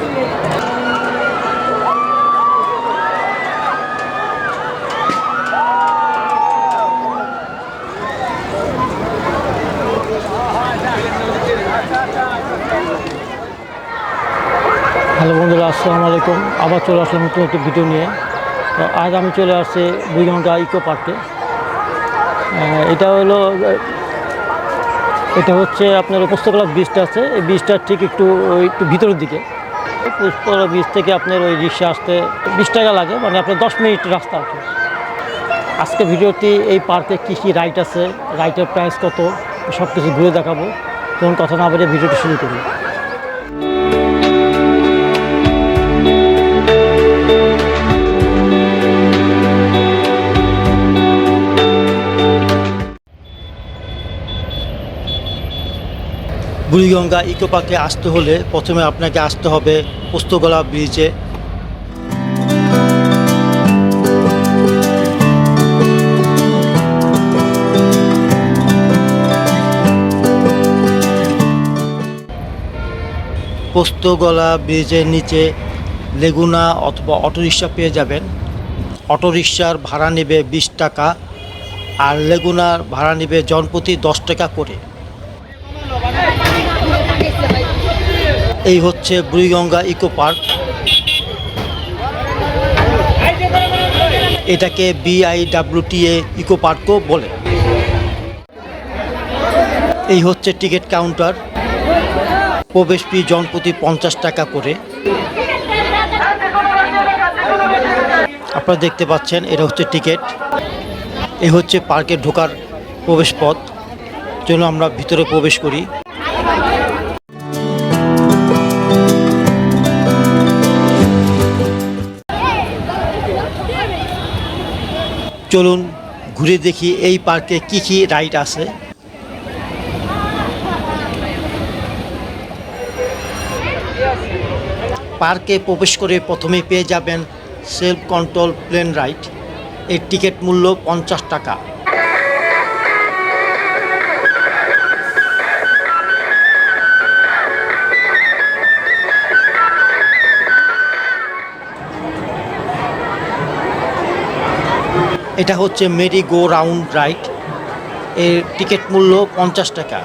Hello বন্ধুরা, আসসালামু আলাইকুম। আবার চলে আসলাম নতুন একটি ভিডিও নিয়ে। তো আজ আমি চলে আসছি বুড়িগঙ্গা ইকো পার্কে। এটা হলো, এটা হচ্ছে আপনার উপস্তকলা ব্রিজটা আছে। এই ব্রিজটার ঠিক একটু একটু ভিতরের দিকে। পুস্তকলা বীজ থেকে আপনার ওই রিক্সা আসতে বিশ টাকা লাগে মানে আপনার দশ মিনিট রাস্তা আছে আজকে ভিডিওটি এই পার্কে কী কী রাইড আছে রাইটের প্রাইস কত সব কিছু ঘুরে দেখাবো। যেমন কথা না বলে ভিডিওটি শুরু করি। বুড়িগঙ্গা ইকো পার্কে আসতে হলে প্রথমে আপনাকে আসতে হবে পোস্তগোলা ব্রিজে। পোস্তগোলা ব্রিজের নিচে লেগুনা অথবা অটোরিকশা পেয়ে যাবেন। অটোরিকশার ভাড়া নেবে বিশ টাকা আর লেগুনার ভাড়া নেবে জনপ্রতি দশ টাকা করে। এই হচ্ছে বুড়িগঙ্গা ইকো পার্ক। এটাকে বিআইডাব্লিউটিএ ইকো পার্কও বলে। এই হচ্ছে টিকিট কাউন্টার। প্রবেশ ফি জনপ্রতি পঞ্চাশ টাকা করে। আপনারা দেখতে পাচ্ছেন, এটা হচ্ছে টিকিট। এই হচ্ছে পার্কে ঢোকার প্রবেশ পথ। চলুন আমরা ভিতরে প্রবেশ করি। চলুন ঘুরে দেখি এই পার্কে কি কি রাইড আছে। পার্কে প্রবেশ করে প্রথমে পেয়ে যাবেন সেলফ কন্ট্রোল প্লেন রাইড। এর টিকিট মূল্য পঞ্চাশ টাকা। এটা হচ্ছে মেরি গো রাউন্ড রাইড এর টিকিট মূল্য পঞ্চাশ টাকা।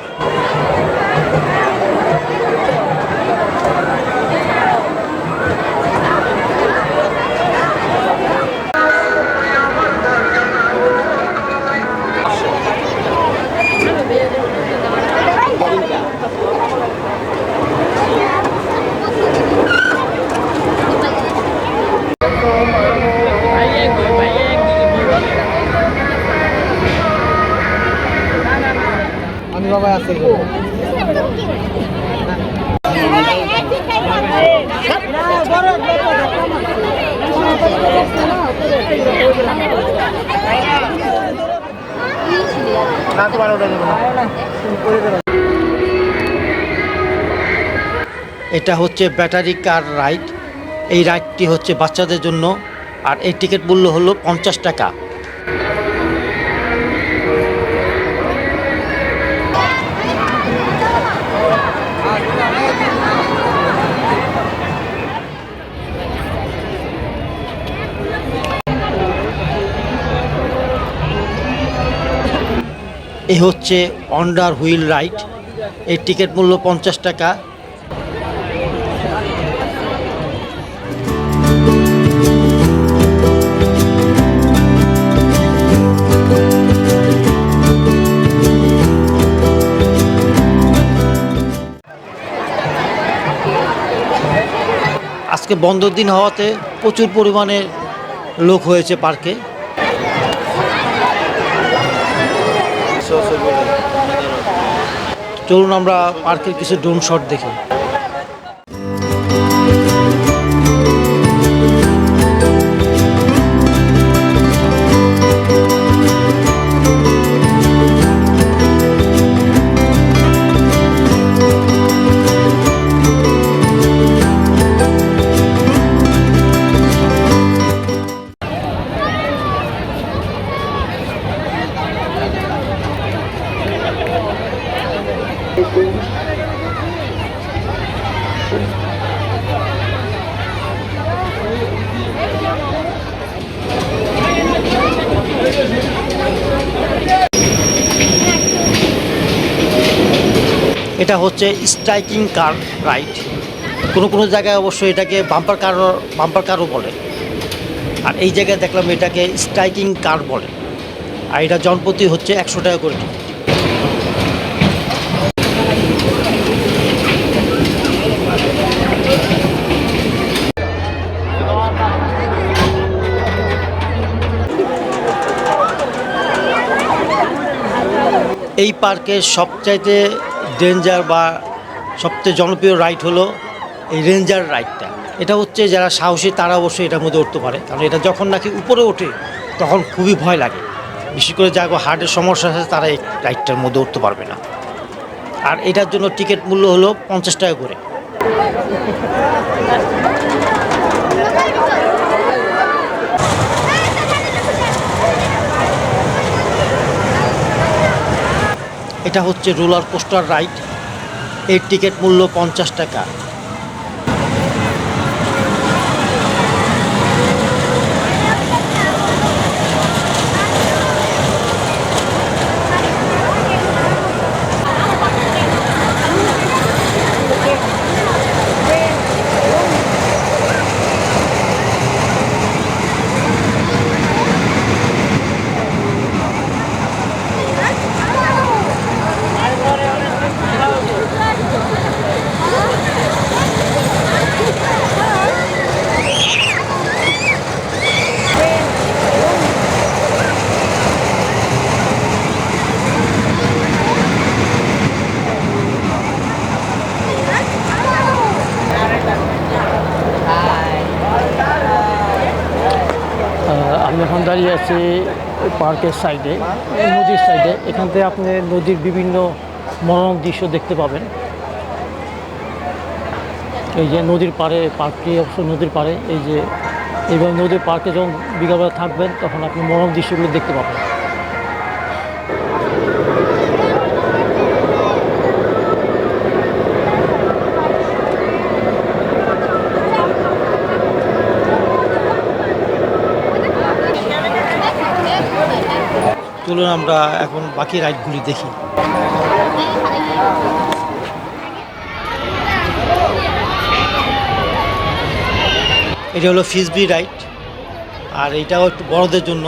বাবা আছে এটা হচ্ছে ব্যাটারি কার রাইড। এই রাইডটি হচ্ছে বাচ্চাদের জন্য। আর এই টিকিট মূল্য হলো পঞ্চাশ টাকা। এই হচ্ছে অন্ডার হুইল রাইড। এই টিকিট মূল্য পঞ্চাশ টাকা। আজকে বন্ধর দিন হওয়াতে প্রচুর পরিমাণে লোক হয়েছে পার্কে। চলুন আমরা পার্কের কিছু ড্রোন শট দেখি। এটা হচ্ছে স্ট্রাইকিং কার রাইড কোনো কোনো জায়গায় অবশ্যই এটাকে বাম্পার কার, বাম্পার কারও বলে। আর এই জায়গায় দেখলাম এটাকে স্ট্রাইকিং কার বলে। আর এটা জনপ্রতি হচ্ছে একশো টাকা করে। এই পার্কের সবচাইতে ডেঞ্জার বা সবচেয়ে জনপ্রিয় রাইড হলো এই রেঞ্জার রাইডটা এটা হচ্ছে যারা সাহসী, তারা অবশ্যই এটার মধ্যে উঠতে পারে। কারণ এটা যখন নাকি উপরে ওঠে, তখন খুবই ভয় লাগে। বিশেষ করে যারা হার্টের সমস্যা আছে, তারা এই রাইডটার মধ্যে উঠতে পারবে না। আর এটার জন্য টিকিট মূল্য হলো পঞ্চাশ টাকা করে। এটা হচ্ছে রোলার কোস্টার রাইড। এর টিকিট মূল্য পঞ্চাশ টাকা আহ, আমি এখন দাঁড়িয়ে আছি পার্কের সাইডে নদীর সাইডে। এখান থেকে আপনি নদীর বিভিন্ন মনোরম দৃশ্য দেখতে পাবেন। এই যে নদীর পাড়ে, পার্কটি অবশ্য নদীর পাড়ে, এই যে এইভাবে নদীর পার্কে যখন বিকালবেলা থাকবেন, তখন আপনি মনোরম দৃশ্যগুলো দেখতে পাবেন। চলুন আমরা এখন বাকি রাইডগুলি দেখি। এটা হলো ফিসবি রাইড, আর এটাও একটু বড়দের জন্য।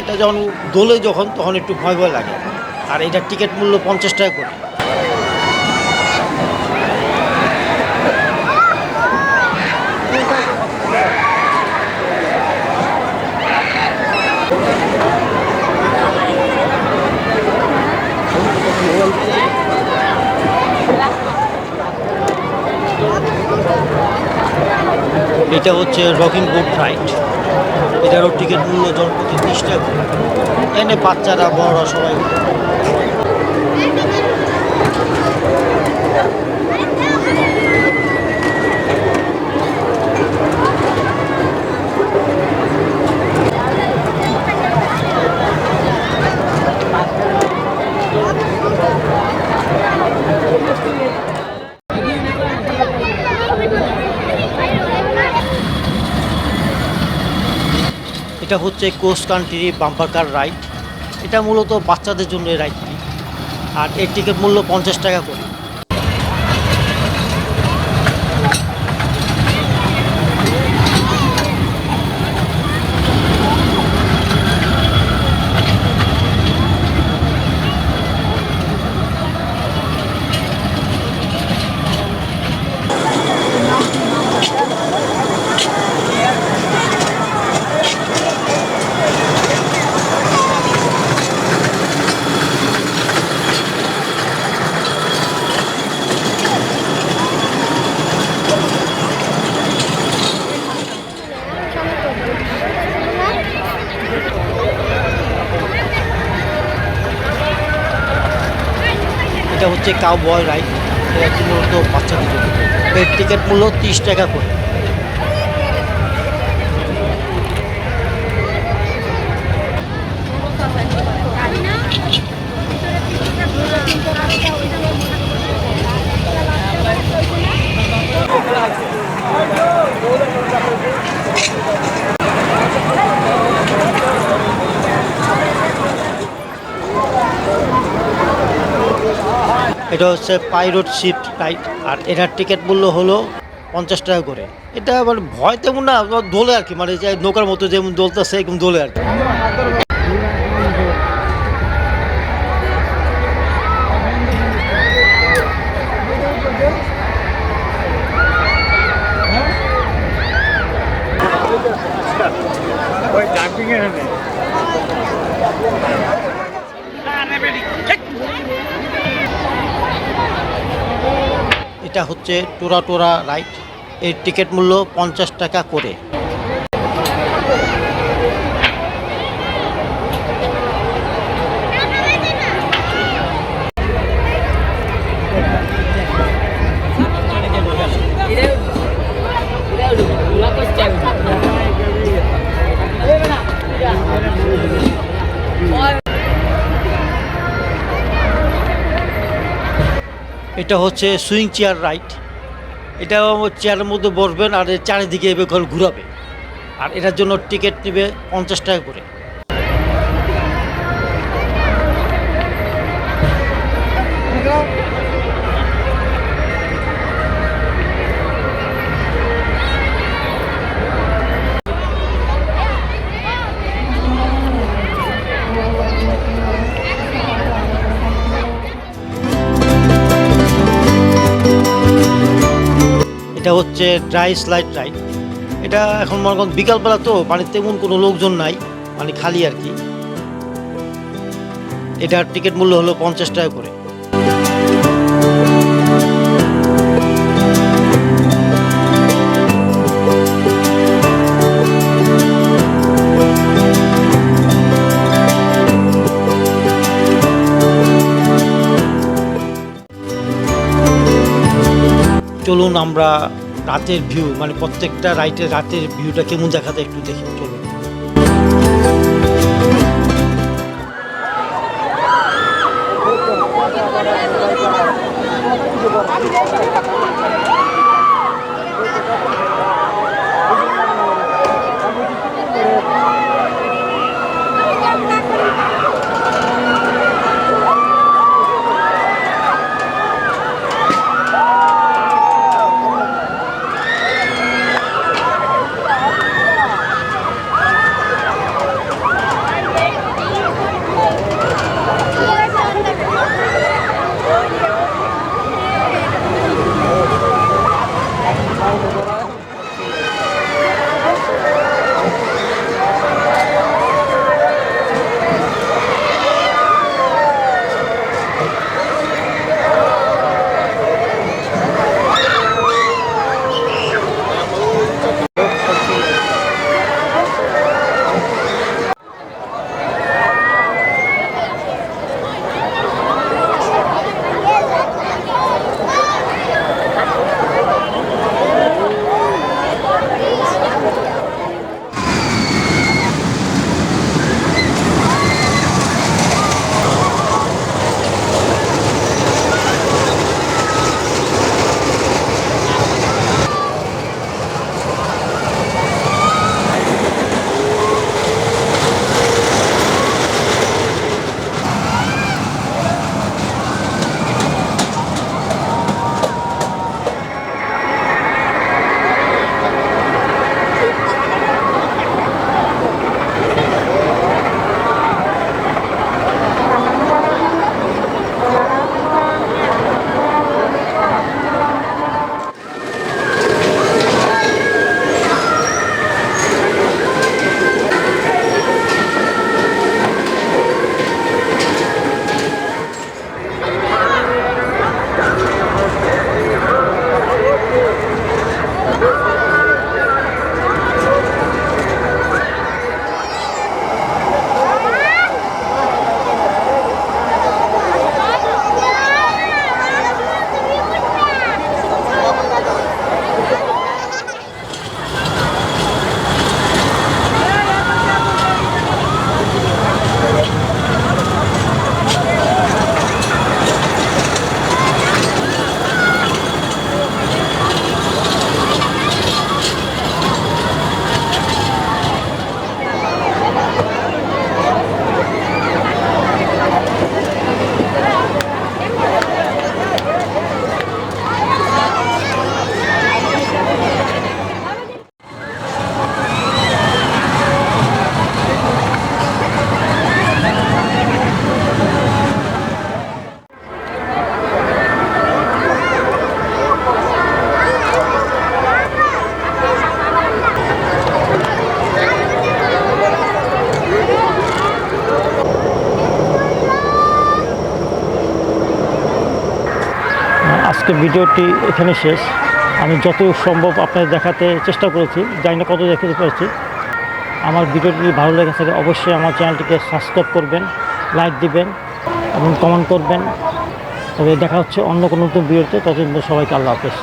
এটা যখন দোলে যখন, তখন একটু ভয় ভয় লাগে। আর এটার টিকিট মূল্য পঞ্চাশ টাকা করে। এটা হচ্ছে রকিং বোট রাইড। এটারও টিকিট মূল্য জনপ্রতি তিরিশ টাকা। এনে বাচ্চারা, বড়রা সবাই। এটা হচ্ছে কোস্ট কান্ট্রি বাম্পারকার রাইড। এটা মূলত বাচ্চাদের জন্য এই রাইডটি। আর এর টিকিট মূল্য পঞ্চাশ টাকা করে। হচ্ছে কাউ বয় রাইড এটা হচ্ছে মূলত বাচ্চাদের এর টিকিট মূল্য তিরিশ টাকা করে। এটা হচ্ছে পাইরোট শিফট টাইট। আর এটার টিকিট মূল্য হলো পঞ্চাশ টাকা করে। এটা মানে ভয় তেমন না, দোলে আর কি মানে যে নৌকার মতো যেমন দোলতেছে, এরকম দোলে আর কি। হচ্ছে টোরা টোরা রাইড। এর টিকিট মূল্য পঞ্চাশ টাকা করে। এটা হচ্ছে সুইং চেয়ার রাইড এটা চেয়ারের মধ্যে বসবেন আর চারিদিকে এবার ঘর ঘুরাবে। আর এটার জন্য টিকিট নেবে পঞ্চাশ টাকা করে। হচ্ছে ড্রাই স্লাইড রাইড এটা এখন মনে করেন বিকালবেলা তো মানে তেমন কোনো লোকজন নাই মানে খালি আর কি। এটার টিকিট মূল্য হলো পঞ্চাশ টাকা করে। চলুন আমরা রাতের ভিউ মানে প্রত্যেকটা রাইটের রাতের ভিউটা কেমন দেখাতে একটু দেখে চলুন আজকে ভিডিওটি এখানে শেষ। আমি যত সম্ভব আপনাদের দেখাতে চেষ্টা করেছি, জানি না কত দেখাতে পেরেছি। আমার ভিডিওটি ভালো লেগে থাকে, অবশ্যই আমার চ্যানেলটিকে সাবস্ক্রাইব করবেন, লাইক দিবেন এবং কমেন্ট করবেন। তবে দেখা হচ্ছে অন্য কোনো নতুন ভিডিওতে। ততদিন সবাইকে আল্লাহ হাফেজ।